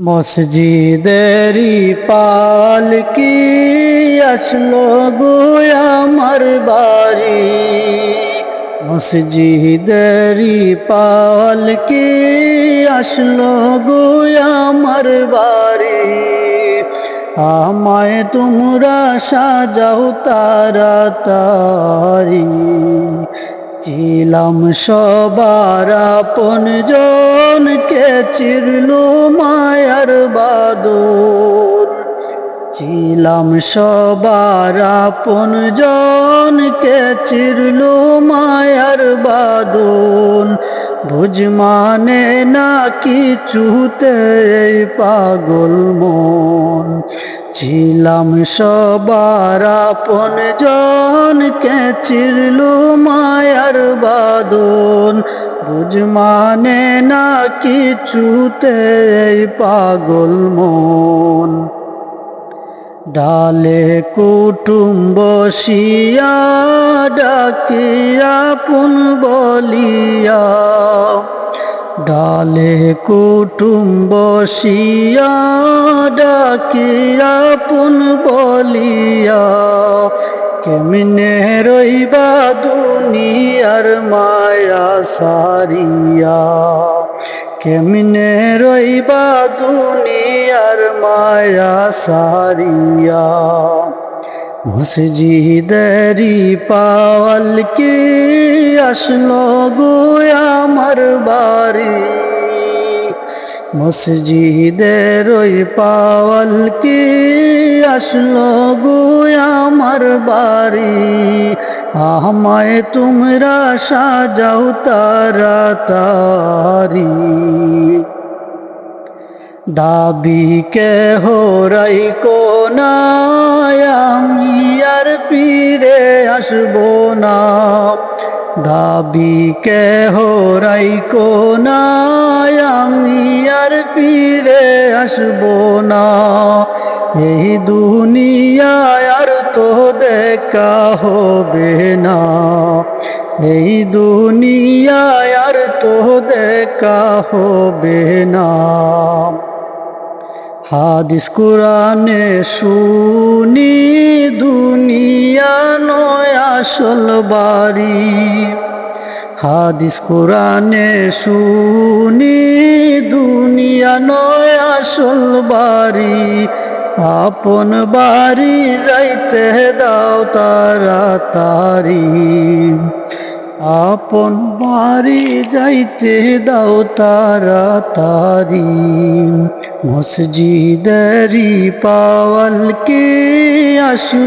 মসজিদেরি পালকি আসলো গো আমার বাড়ি। মসজিদেরি পালকি আসলো গো আমার বাড়ি। আমায় তোমরা সাজাও তাড়াতাড়ি। ছিলাম সবার আপন জনকে চিরলু মায়ার বাদুর। ছিলাম সবার আপন জনকে চিরলু মায়ার বাদুন বুঝ মানে না কিছুতে এই পাগল মন। ছিলাম সবার আপন জনকে চিরলু মায়ার বাদন বুঝ মানে না কিছুতে পাগল মন। ডালে কুটুম্ব বসিয়া, ডাকিয়া, পুন বলিয়া। ডালে কুটুম্ব বসিয়া, ডাকিয়া, পুন বলিয়া। কেমনে রইবা দুনিয়ার মায়া সারিয়া? কেমনে রইবা দুনিয়ার মায়া সারিয়া মসজিদেরি পাওয়াল কি আসলো গো আমার বাড়ি মসজিদের ওই পাওয়াল কি আসলো গো আমার বাড়ি আমায় তোমরা সাজাও তাড়াতাড়ি দাবি কে হোরাই আমি আর ফিরে আসব না। দাবি কে হোরাই আমি আর ফিরে আসব না। এই দুনিয়ায় আর তো দেখা হবে না। এই দুনিয়ায় আর তো দেখা হবে না। হাদিস কোরআনে শুনি, দুনিয়া নয় আসল বাড়ি। হাদিস কোরআনে শুনি, দুনিয়া নয় আসল বাড়ি। আপন বাড়ি যাইতে দাও তাড়াতাড়ি। আপন বাড়ি যাইতে দাও তাড়াতাড়ি। মসজিদেরি পাওয়ালকে কে আসলো